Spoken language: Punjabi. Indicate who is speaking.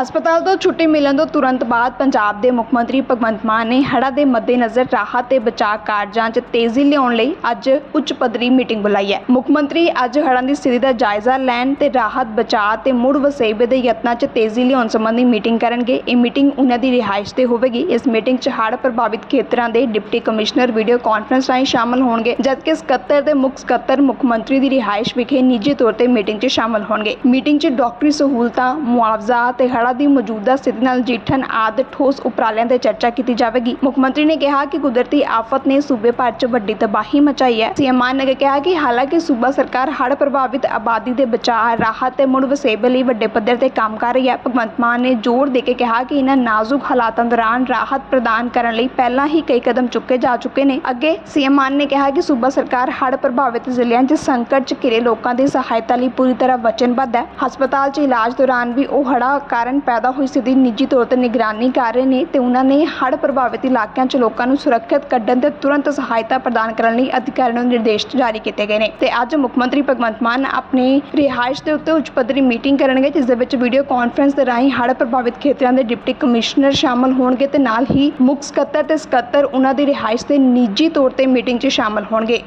Speaker 1: ਹਸਪਤਾਲ ਤੋਂ ਛੁੱਟੀ ਮਿਲਣ ਤੋਂ ਤੁਰੰਤ ਬਾਅਦ ਪੰਜਾਬ ਦੇ ਮੁੱਖ ਮੰਤਰੀ ਭਗਵੰਤ ਮਾਨ ਨੇ ਹੜ੍ਹਾਂ ਦੇ ਮੱਦੇਨਜ਼ਰ ਰਾਹਤ ਤੇ ਬਚਾਅ ਕਾਰਜਾਂ 'ਚ ਤੇਜ਼ੀ ਲਿਆਉਣ ਲਈ ਅੱਜ ਉੱਚ ਪੱਧਰੀ ਮੀਟਿੰਗ ਬੁਲਾਈ ਹੈ। ਮੁੱਖ ਮੰਤਰੀ ਅੱਜ ਹੜ੍ਹਾਂ ਦੀ ਸਥਿਤੀ ਦਾ ਜਾਇਜ਼ਾ ਲੈਣ ਤੇ ਰਾਹਤ, ਬਚਾਅ ਤੇ ਮੁੜ ਵਸੇਬੇ ਦੇ ਯਤਨਾਂ 'ਚ ਤੇਜ਼ੀ ਲਿਆਉਣ ਸੰਬੰਧੀ ਮੀਟਿੰਗ ਕਰਨਗੇ। ਇਹ ਮੀਟਿੰਗ ਉਹਨਾਂ ਦੀ ਰਿਹਾਇਸ਼ ਤੇ ਹੋਵੇਗੀ। ਇਸ ਮੀਟਿੰਗ 'ਚ ਹੜ੍ਹ ਪ੍ਰਭਾਵਿਤ ਖੇਤਰਾਂ ਦੇ ਡਿਪਟੀ ਕਮਿਸ਼ਨਰ, ਵੀਡੀਓ ਕਾਨਫਰੰਸ ਰਾਹੀਂ ਸ਼ਾਮਲ ਹੋਣਗੇ, ਜਦਕਿ ਸਕੱਤਰ ਤੇ ਮੁੱਖ ਸਕੱਤਰ ਮੁੱਖ ਮੰਤਰੀ ਦੀ ਰਿਹਾਇਸ਼ ਵਿਖੇ ਨਿੱਜੀ ਤੌਰ ਤੇ ਮੀਟਿੰਗ 'ਚ ਸ਼ਾਮਲ ਹੋਣਗੇ। ਮੀਟਿੰਗ 'ਚ ਡਾਕਟਰੀ ਸਹੂਲਤਾਂ, ਮੁਆਵਜ਼ਾ ਤੇ ਹੜ੍ਹਾਂ ਦੀ ਮੌਜੂਦਾ ਸਥਿਤੀ ਨਾਲ ਨਜਿੱਠਣ ਆਦਿ ਠੋਸ ਉਪਰਾਲਿਆਂ ਤੇ ਚਰਚਾ ਕੀਤੀ ਜਾਵੇਗੀ। ਮੁੱਖ ਮੰਤਰੀ ਨੇ ਕਿਹਾ ਕਿ ਕੁਦਰਤੀ ਆਫਤ ਨੇ ਸੂਬੇ ਭਰ 'ਚ ਵੱਡੀ ਤਬਾਹੀ ਮਚਾਈ ਹੈ। ਸੀਐਮ ਮਾਨ ਨੇ ਕਿਹਾ ਕਿ ਹਾਲਾਂਕਿ ਸੂਬਾ ਸਰਕਾਰ ਹੜ੍ਹ ਪ੍ਰਭਾਵਿਤ ਆਬਾਦੀ ਦੇ ਬਚਾਅ, ਰਾਹਤ ਤੇ ਮੁੜ ਵਸੇਬੇ ਲਈ ਵੱਡੇ ਪੱਧਰ ਤੇ ਕੰਮ ਕਰ ਰਹੀ ਹੈ। ਭਗਵੰਤ ਮਾਨ ਨੇ ਜ਼ੋਰ ਦੇ ਕੇ ਕਿਹਾ ਕਿ ਇਹਨਾਂ ਨਾਜ਼ੁਕ ਹਾਲਾਤਾਂ ਦੌਰਾਨ ਰਾਹਤ ਪ੍ਰਦਾਨ ਕਰਨ ਲਈ ਪਹਿਲਾਂ ਹੀ ਕਈ ਕਦਮ ਚੁੱਕੇ ਜਾ ਚੁੱਕੇ ਨੇ। ਅੱਗੇ ਸੀਐਮ ਮਾਨ ਨੇ ਕਿਹਾ ਕਿ ਸੂਬਾ ਸਰਕਾਰ ਹੜ੍ਹ ਪ੍ਰਭਾਵਿਤ ਜ਼ਿਲ੍ਹਿਆਂ 'ਚ ਸੰਕਟ 'ਚ ਘਿਰੇ ਲੋਕਾਂ ਦੀ ਸਹਾਇਤਾ ਲਈ ਪੂਰੀ ਤਰ੍ਹਾਂ ਵਚਨਬੱਧ ਹੈ। ਹਸਪਤਾਲ 'ਚ ਇਲਾਜ ਦੌਰਾਨ ਵੀ ਉਹ ਹੜ੍ਹਾਂ ਕਾਰਨ ਪੈਦਾ ਹੋਈ ਸਥਿਤੀ ਨਿੱਜੀ ਤੌਰ ਤੇ ਨਿਗਰਾਨੀ ਕਰ ਰਹੇ ਨੇ ਤੇ ਉਹਨਾਂ ਨੇ ਹੜ੍ਹ ਪ੍ਰਭਾਵਿਤ ਇਲਾਕਿਆਂ 'ਚ ਲੋਕਾਂ ਨੂੰ ਸੁਰੱਖਿਅਤ ਕੱਢਣ ਤੇ ਤੁਰੰਤ ਸਹਾਇਤਾ ਪ੍ਰਦਾਨ ਕਰਨ ਲਈ ਅਧਿਕਾਰੀਆਂ ਨੂੰ ਨਿਰਦੇਸ਼ ਜਾਰੀ ਕੀਤੇ ਗਏ ਨੇ। ਤੇ ਅੱਜ ਮੁੱਖ ਮੰਤਰੀ ਭਗਵੰਤ ਮਾਨ ਆਪਣੀ ਰਿਹਾਇਸ਼ ਦੇ ਉੱਤੇ ਉੱਚ ਪੱਧਰੀ ਮੀਟਿੰਗ ਕਰਨਗੇ, ਜਿਸ ਦੇ ਵਿੱਚ ਵੀਡੀਓ ਕਾਨਫਰੰਸ ਦੇ ਰਾਹੀਂ ਹੜ੍ਹ ਪ੍ਰਭਾਵਿਤ ਖੇਤਰਾਂ ਦੇ ਡਿਪਟੀ ਕਮਿਸ਼ਨਰ ਸ਼ਾਮਲ ਹੋਣਗੇ ਤੇ ਨਾਲ ਹੀ ਮੁੱਖ ਸਕੱਤਰ ਤੇ ਸਕੱਤਰ ਉਹਨਾਂ ਦੀ ਰਿਹਾਇਸ਼ ਤੇ ਨਿੱਜੀ ਤੌਰ ਤੇ ਮੀਟਿੰਗ 'ਚ ਸ਼ਾਮਲ ਹੋਣਗੇ।